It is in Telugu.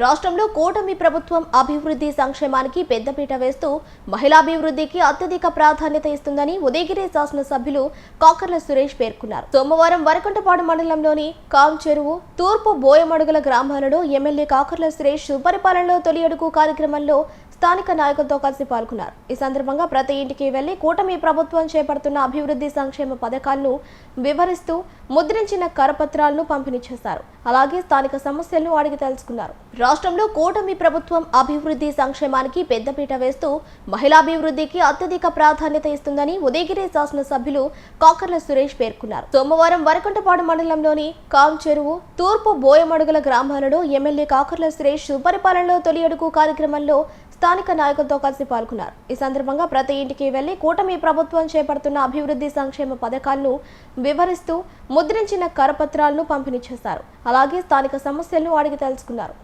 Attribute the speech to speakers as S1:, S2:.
S1: రాష్ట్రంలో కూటమి ప్రభుత్వం అభివృద్ధి సంక్షేమానికి పెద్దపీట వేస్తూ మహిళాభివృద్ధికి అత్యధిక ప్రాధాన్యత ఇస్తుందని ఉదయగిరి శాసనసభ్యులు కాకర్ల సురేష్ పేర్కొన్నారు. సోమవారం వరకంటపాడు మండలంలోని కాంచెరువు తూర్పు బోయమడుగుల గ్రామాలలో ఎమ్మెల్యే కాకర్ల సురేష్ సుపరిపాలనలో తొలి అడుగు కార్యక్రమంలో స్థానిక నాయకులతో కలిసి పాల్గొన్నారు. ఈ సందర్భంగా ప్రతి ఇంటికి వెళ్ళి కూటమి ప్రభుత్వం చేపడుతున్న అభివృద్ధి సంక్షేమ పథకాలను వివరిస్తూ ముద్రించిన కరపత్రాలను పంపిణీ చేశారు. అలాగే స్థానిక సమస్యలను అడిగి తెలుసుకున్నారు. రాష్ట్రంలో కూటమి ప్రభుత్వం అభివృద్ధి సంక్షేమానికి పెద్దపీట వేస్తూ మహిళాభివృద్ధికి అత్యధిక ప్రాధాన్యత ఇస్తుందని ఉదయగిరి శాసనసభ్యులు కాకర్ల సురేష్ పేర్కొన్నారు. సోమవారం వరకంటపాడు మండలంలోని కాం చెరువు తూర్పు బోయమడుగుల గ్రామాలలో ఎమ్మెల్యే కాకర్ల సురేష్ సుపరిపాలనలో తొలి అడుగు కార్యక్రమంలో స్థానిక నాయకులతో కలిసి పాల్గొన్నారు. ఈ సందర్భంగా ప్రతి ఇంటికి వెళ్ళి కూటమి ప్రభుత్వం చేపడుతున్న అభివృద్ధి సంక్షేమ పథకాలను వివరిస్తూ ముద్రించిన కరపత్రాలను పంపిణీ చేశారు. అలాగే స్థానిక సమస్యలను అడిగి తెలుసుకున్నారు.